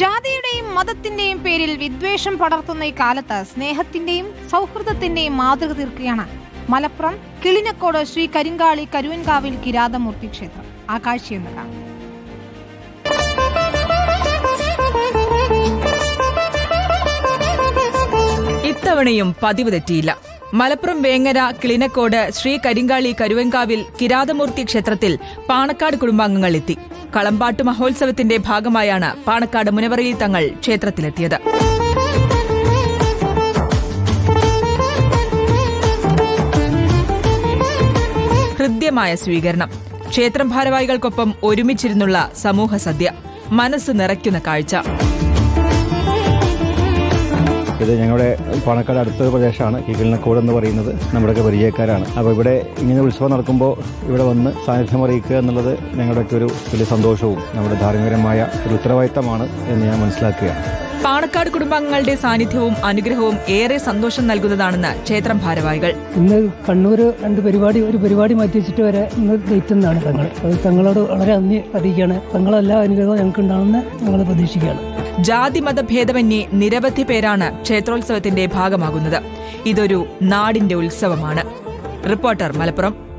ജാതിയുടെയും മതത്തിന്റെയും പേരിൽ വിദ്വേഷം പടർത്തുന്ന ഈ കാലത്ത് സ്നേഹത്തിന്റെയും സൗഹൃദത്തിന്റെയും മാതൃക തീർക്കുകയാണ്. മലപ്പുറം കിളിനക്കോട് ശ്രീ കരിങ്കാളി കരുവൻകാവിൽ കിരാതമൂർത്തി ക്ഷേത്രം. ആ കാഴ്ചയെന്ന് ഇത്തവണയും പതിവ് തെറ്റിയില്ല. മലപ്പുറം വേങ്ങര കിളിനക്കോട് ശ്രീ കരിങ്കാളി കരുവൻകാവിൽ കിരാതമൂർത്തി ക്ഷേത്രത്തിൽ പാണക്കാട് കുടുംബാംഗങ്ങൾ എത്തി. കളമ്പാട്ട് മഹോത്സവത്തിന്റെ ഭാഗമായാണ് പാണക്കാട് മുനവറയിൽ തങ്ങൾ ക്ഷേത്രത്തിലെത്തിയത്. ഹൃദ്യമായ സ്വീകരണം. ക്ഷേത്രം ഭാരവാഹികൾക്കൊപ്പം ഒരുമിച്ചിരുന്നുള്ള സമൂഹ സദ്യ മനസ്സ് നിറയ്ക്കുന്ന കാഴ്ച. ഇത് ഞങ്ങളുടെ പാണക്കാട് അടുത്ത പ്രദേശമാണ്. കീകിളിനക്കോട് എന്ന് പറയുന്നത് നമ്മുടെയൊക്കെ പരിചയക്കാരാണ്. അപ്പോൾ ഇവിടെ ഇങ്ങനെ ഉത്സവം നടക്കുമ്പോൾ ഇവിടെ വന്ന് സാന്നിധ്യം അറിയിക്കുക എന്നുള്ളത് ഞങ്ങളുടെയൊക്കെ ഒരു വലിയ സന്തോഷവും നമ്മുടെ ധാർമ്മികരമായ ഒരു ഉത്തരവാദിത്തമാണ് എന്ന് ഞാൻ മനസ്സിലാക്കുകയാണ് പാണക്കാട് കുടുംബാംഗങ്ങളുടെ സാന്നിധ്യവും അനുഗ്രഹവും ഏറെ സന്തോഷം നൽകുന്നതാണെന്ന് ക്ഷേത്രം ഭാരവാഹികൾ. ഇന്ന് കണ്ണൂർ രണ്ട് പരിപാടി ഒരു പരിപാടി മാറ്റി വെച്ചിട്ട് വരെ ഇന്ന് എത്തുന്നതാണ് തങ്ങൾ. അത് തങ്ങളോട് വളരെ നന്ദി അറിയിക്കുകയാണ്. തങ്ങളെല്ലാ അനുഗ്രഹവും ഞങ്ങൾക്ക് ഉണ്ടാകുമെന്ന് ഞങ്ങൾ പ്രതീക്ഷിക്കുകയാണ്. ജാതി മതഭേദമന്യേ നിരവധി പേരാണ് ക്ഷേത്രോത്സവത്തിന്റെ ഭാഗമാകുന്നത്. ഇതൊരു നാടിന്റെ ഉത്സവമാണ്. റിപ്പോർട്ടർ മലപ്പുറം.